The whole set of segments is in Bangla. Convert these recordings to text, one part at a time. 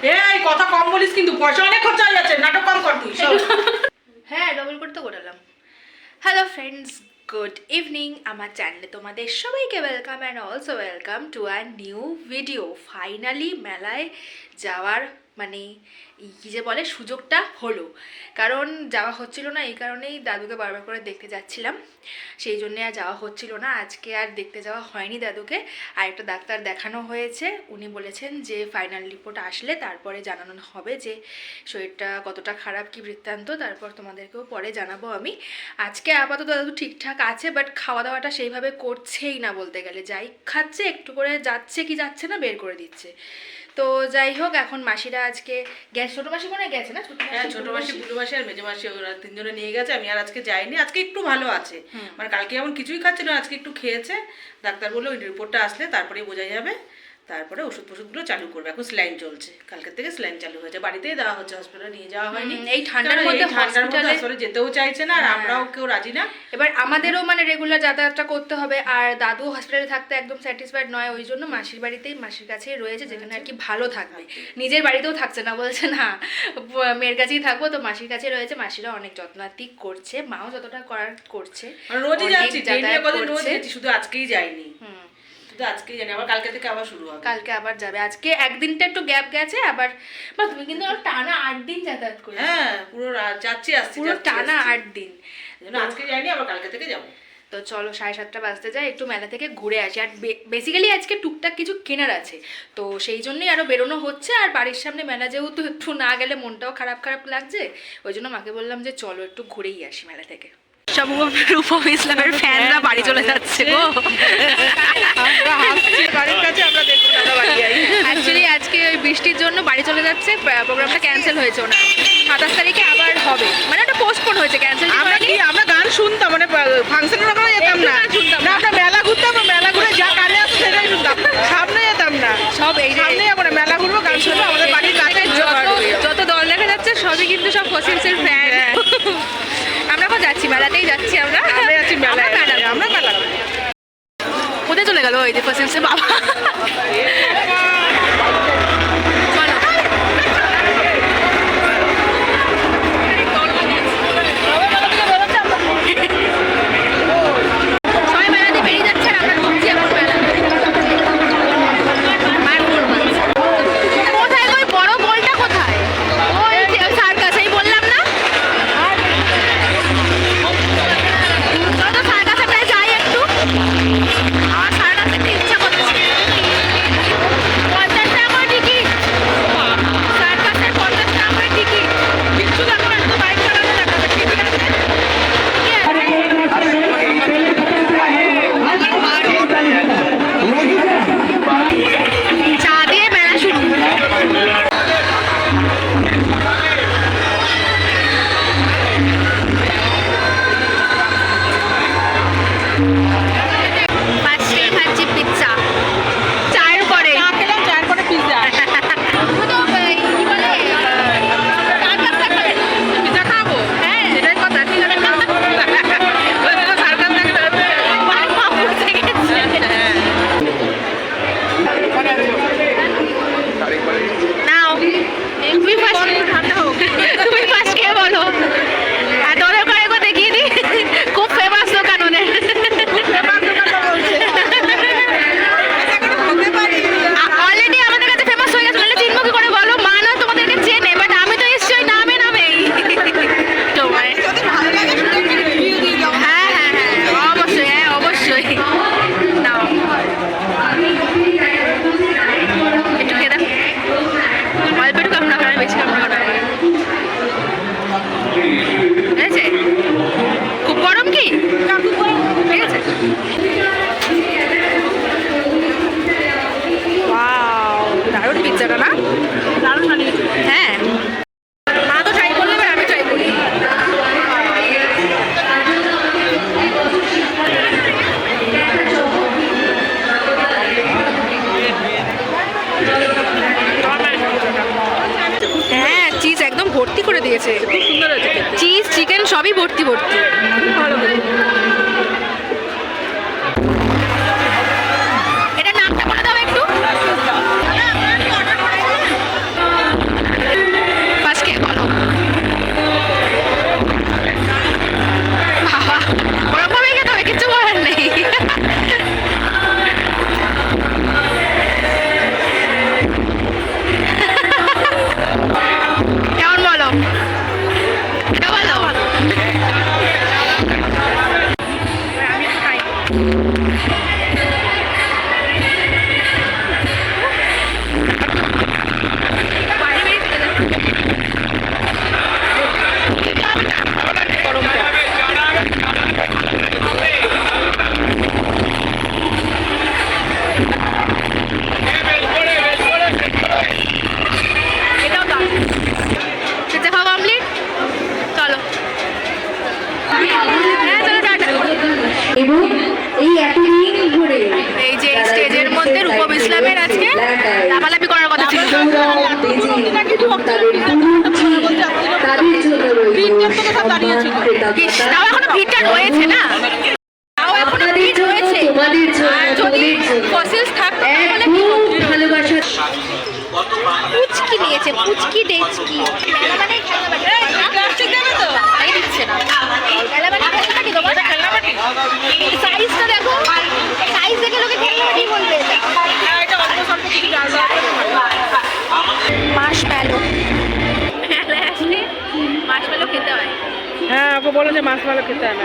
এই কথা কম বলিস কিন্তু পয়সা অনেক খরচা হয়ে যাচ্ছে, নাটক কম কর তুই হ্যাঁ ডবল করে তো করালাম হ্যালো ফ্রেন্ডস গুড ইভিনিং আমার চ্যানেলে তোমাদের সবাইকে welcome and also welcome to our new video finally মেলায় যাওয়ার মানে কী যে বলে, সুযোগটা হলো। কারণ যাওয়া হচ্ছিল না, এই কারণেই দাদুকে বারবার করে দেখতে যাচ্ছিলাম। সেই জন্যে আর যাওয়া হচ্ছিল না, আজকে আর দেখতে যাওয়া হয়নি দাদুকে। আর একটা ডাক্তার দেখানো হয়েছে, উনি বলেছেন যে ফাইনাল রিপোর্ট আসলে তারপরে জানানো হবে যে শরীরটা কতটা খারাপ, কি বৃত্তান্ত, তারপর তোমাদেরকেও পরে জানাব আমি। আজকে আপাতত দাদু ঠিকঠাক আছে বাট খাওয়া দাওয়াটা সেইভাবে করছেই না বলতে গেলে। যাই খাচ্ছে, একটু করে যাচ্ছে কি যাচ্ছে না বের করে দিচ্ছে। তো যাই হোক, এখন মাসিরা আজকে গ্যাস ছোটো মাসি মনে গেছে না? ছোটো হ্যাঁ ছোট মাসি বুলু মাসি আর মেজো মাসি ওরা তিনজনে নিয়ে গেছে আমি আর আজকে যাইনি আজকে একটু ভালো আছে। মানে কালকে এমন কিছুই খাচ্ছে না আজকে একটু খেয়েছে ডাক্তার বলল ওই রিপোর্টটা আসলে তারপরেই বোঝা যাবে। তারপরে ওষুধ ফষুধগুলো চালু করবে। এখন স্লাইন চলছে। কালকের থেকে স্লাইন চালু হয়েছে বাড়িতেই দেওয়া হচ্ছে হসপিটালে নিয়ে যাওয়া হয়নি। এই ঠান্ডার মধ্যে ঠান্ডার মধ্যে আসলে যেতেও চাইছে না আর আমরাও কেউ রাজি না। এবার আমাদেরও মানে রেগুলার যাতায়াতটা করতে হবে আর দাদু হসপিটালে থাকতে একদম স্যাটিসফাইড নয়। ওই জন্য মাসির বাড়িতেই মাসির কাছেই রয়েছে যেখানে আর কি ভালো থাকবে। নিজের বাড়িতেও থাকছে না বলছে না মেয়ের কাছেই থাকব। তো মাসির কাছে রয়েছে। মাসিরা অনেক যত্নার্থী করছে মাও যতটা করার করছে মানে রোজই যাচ্ছি। শুধু আজকেই যাইনি। হুম। শুধু আজকেই জানি আবার কালকে থেকে আবার শুরু হবে। কালকে আবার যাবে। আজকে একদিনটা একটু গ্যাপ গেছে আবার বা তুমি কিন্তু টানা আট দিন যাতায়াত করে হ্যাঁ পুরো যাচ্ছি আসছি পুরো টানা আট দিন। আজকে যাইনি আবার কালকে থেকে যাব। তো চলো সাড়ে সাতটা বাজতে যায় একটু মেলা থেকে ঘুরে আসি। আর বেসিক্যালি আজকে টুকটাক কিছু কেনার আছে। তো সেই জন্যই আরও বেরোনো হচ্ছে আর বাড়ির সামনে মেলা যেহেতু একটু না গেলে মনটাও খারাপ খারাপ লাগছে ওই জন্য মাকে বললাম যে চলো একটু ঘুরেই আসি মেলা থেকে। রূপম ইসলামের ফ্যানরা বাড়ি চলে যাচ্ছে গো। অ্যাকচুয়ালি আজকে ওই বৃষ্টির জন্য বাড়ি চলে যাচ্ছে প্রোগ্রামটা ক্যান্সেল হয়েছে ওনার। সাতাশ তারিখে আবার হবে। মানে ওটা পোস্টপোন হয়েছে ক্যান্সেল আমরা কি আমরা গান শুনতাম মানে ফাংশনের ওখানে যেতাম না একটু গান শুনতাম না আমরা মেলা ঘুরতাম আর মেলা ঘুরে যা কানে আসতো সেটাই শুনতাম সামনে যেতাম না সব এই যে সামনে যাব না মেলা ঘুরবো গান শুনব আমাদের বাড়ির কাছে যত যত দল দেখা যাচ্ছে সবই কিন্তু সব ফসিলসের ফ্যান হ্যাঁ। আমরা এখন যাচ্ছি মেলাতেই যাচ্ছি আমরা আমরা যাচ্ছি মেলায় আমরা মেলা আমরা মেলা কোথায় চলে গেল ওই যে দিয়েছে। খুব সুন্দর হয়েছে চিজ চিকেন সবই ভর্তি ভর্তি। ভালো ইস, তাও এখনও ভিড়টা রয়েছে না? আর জন্য তোমাদের জন্য ভালোবাসা পুচকি নিয়েছে পুচকি ডেচকি মানে মানে বাটি সাইজটা দেখো। সাইজ দেখে লোকে ওকে বলো যে মাছ ভালো খেতে হবে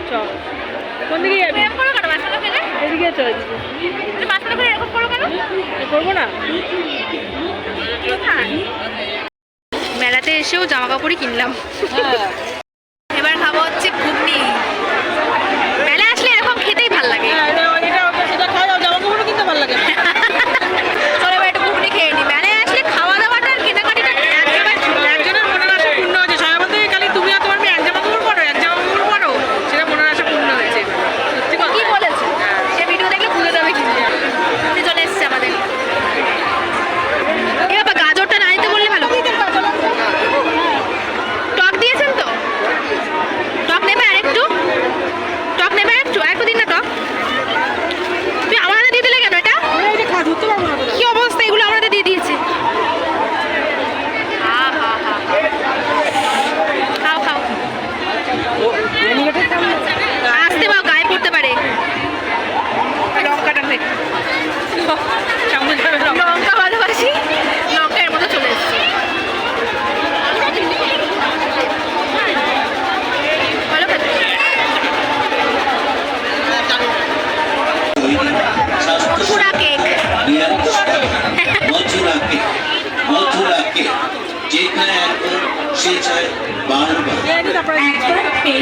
চ চল। কোন দিকে যাবি? এদিকে করব না। মেলাতে এসেও জামা কাপড়ই কিনলাম। হ্যাঁ। এবার খাব হচ্ছে ঘুগনি মেলায় আসলে এরকম খেতেই ভালো লাগে হ্যাঁ, এটা এটা ওটা সেটা খাই আর জামা কাপড়ও কিনতে ভালো লাগে চলো এবার একটু ঘুগনি খেয়ে নি মেলায় আসলে খাওয়া দাওয়াটা আর কেনাকাটিটা একেবারে ছিল না। একজনের মনের আশা পূর্ণ হয়েছে সবাই বলতে খালি তুমি আর তোমার মেয়ে এক জামা কাপড় পরো এক জামা কাপড় পরো সেটা মনের আশা পূর্ণ হয়েছে সত্যি কথা কি বলেছে সে ভিডিও দেখলে বুঝে যাবে কিন্তু ঘুগনি চলে এসছে আমাদের এ বাবা গাজরটা না নিতে বললে ভালো টক দিয়েছেন তো টক নেবে আরেকটু টক নেবে আরেকটু আরেকটু দিন না টক তুই আমার হাতে দিয়ে দিলে কেন এটা এটা খা ধরতে পারব না তো কি অবস্থা এগুলো আমার হাতে দিয়ে দিয়েছে হা হা হা খাও খাও আসতে পাও গায়ে পড়তে পারে লঙ্কাটা নে চামচ ধরে লঙ্কা লঙ্কা ভালোবাসি লঙ্কা এর মধ্যে চলে এসছে ভালো খেতে পুরা কেক মথুরাকে মথুরাকে যেখানে এখন সে চায় বারবার একবার মিষ্টি লাগতে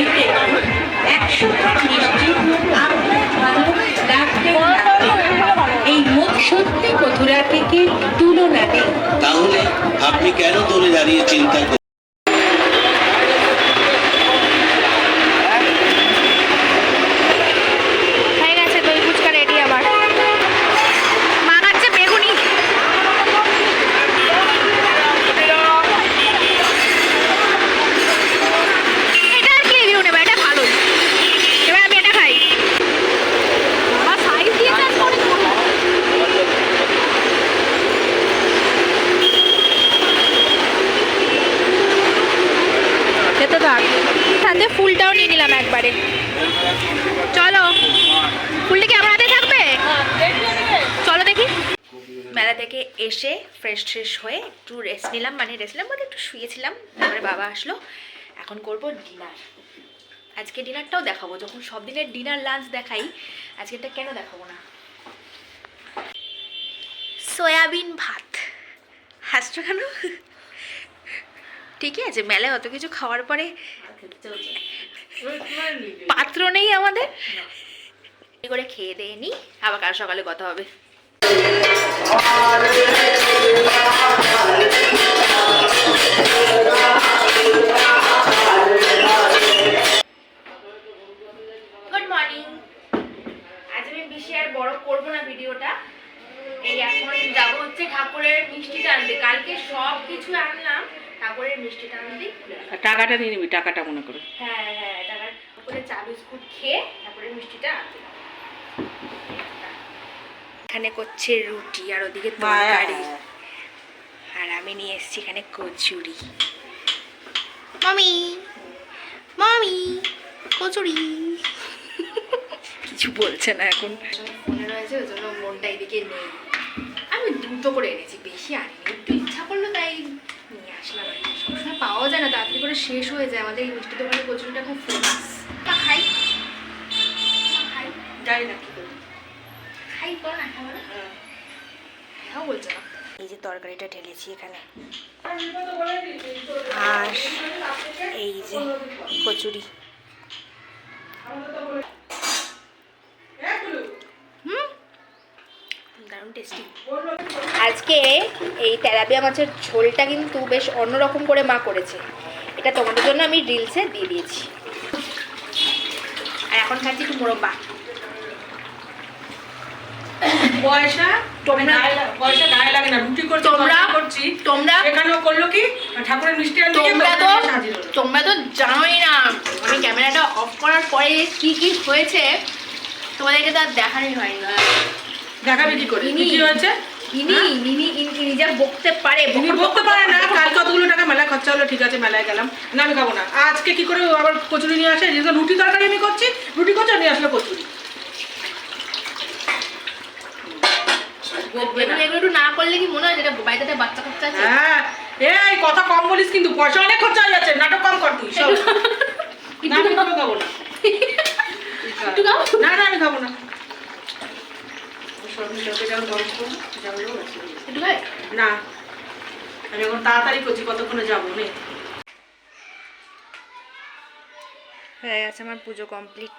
এই মুখ সত্যি মধুরা থেকে তুলনা নেই তাহলে আপনি কেন দূরে দাঁড়িয়ে চিন্তা ফুলটাও নিয়ে নিলাম একবারে। চলো। ফুলটা কি আমার হাতে থাকবে? চলো দেখি। মেলা থেকে এসে ফ্রেশ ট্রেশ হয়ে একটু রেস্ট নিলাম মানে রেস্ট নিলাম মানে একটু শুয়েছিলাম, তারপরে বাবা আসলো। এখন করব ডিনার আজকে ডিনারটাও দেখাবো, যখন সব দিনের ডিনার লাঞ্চ দেখাই, আজকেরটা কেন দেখাবো না? সয়াবিন ভাত। হাসছো কেন? ঠিকই আছে, মেলায় অত কিছু খাওয়ার পরে পাত্র নেই আমাদের? করে খেয়ে দিয়ে নি আবার কাল সকালে কথা হবে। গুড মর্নিং আজ আমি বেশি আর বড় করব না ভিডিওটা। এই এখন যাব হচ্ছে ঠাকুরের মিষ্টি আনতে কালকে সব কিছু আনলাম ঠাকুরের মিষ্টিটা ভুলে টাকাটা নিয়ে নিবি টাকাটা মনে করে। হ্যাঁ হ্যাঁ তারপর উপরে চা বিস্কুট খেয়ে তারপরে মিষ্টিটা আনতে এখানে করছে রুটি আর ওদিকে তরকারি। আর আমি নিয়ে এসেছি এখানে কচুরি। মামি মামি কচুরি। কিছু বলছে না এখন। ফোনে রয়েছে ওই জন্য মনটা এদিকে নেই। আমি দুটো করে এনেছি বেশি আনিনি একটু ইচ্ছা করল তাই নিয়ে আসলাম আর কি। সবসময় পাওয়া যায় না তাড়াতাড়ি করে শেষ হয়ে যায়। আমাদের এই মিষ্টি দোকানের কচুরিটা খুব ফেমাস খাই। খাই। জানি না কি খাই করো না হ্যাঁ। বলছে না। এই যে তরকারিটা ঢেলেছি এখানে। আর এই যে কচুরি। হুম? দারুণ টেস্টি এই তেলাপিয়া মাছের ঝোলটা কিন্তু বেশ অন্যরকম করে মা করেছে। এটা তোমাদের জন্য আমি রিলসে দিয়ে দিয়েছি। আর এখন খাচ্ছি একটু মোরব্বা। পয়সা তোমরা- পয়সা গায়ে লাগে না রুটি করছি তোমরা করছি। তোমরা এখানেও করল কি? ঠাকুরের মিষ্টি তোমরা তো তরকারি তোমরা তো জানোই না আমি ক্যামেরাটা অফ করার পরে কি কি হয়েছে। তোমাদেরকে তো আর দেখানোই হয়নি। দেখাবি কি করে? কি হয়েছে? ইনি ইনি ইনি ইনি যা বকতে পারে ইনি বলতে পারে না কাল কতগুলো টাকা? মেলায় খরচা হলো ঠিক আছে মেলায় গেলাম। না আমি খাব না। আজকে কি করে আবার কচুরি নিয়ে আসে? যেহেতু রুটি তরকারি আমি করছি রুটি করছি নিয়ে আসলো কচুরি। এগুলো না করলে কি মনে হয় যেটা বাড়িতে বাচ্চা কাচ্চা আছে? হ্যাঁ এই কথা কম বলিস কিন্তু পয়সা অনেক খরচা হয়ে যাচ্ছে নাটক কম কর তুই খাব। না। না না আমি খাব না। যেমন গরম যাব। না আমি এখন তাড়াতাড়ি করছি কতক্ষণে যাব নে। হয়ে গেছে আমার পুজো কমপ্লিট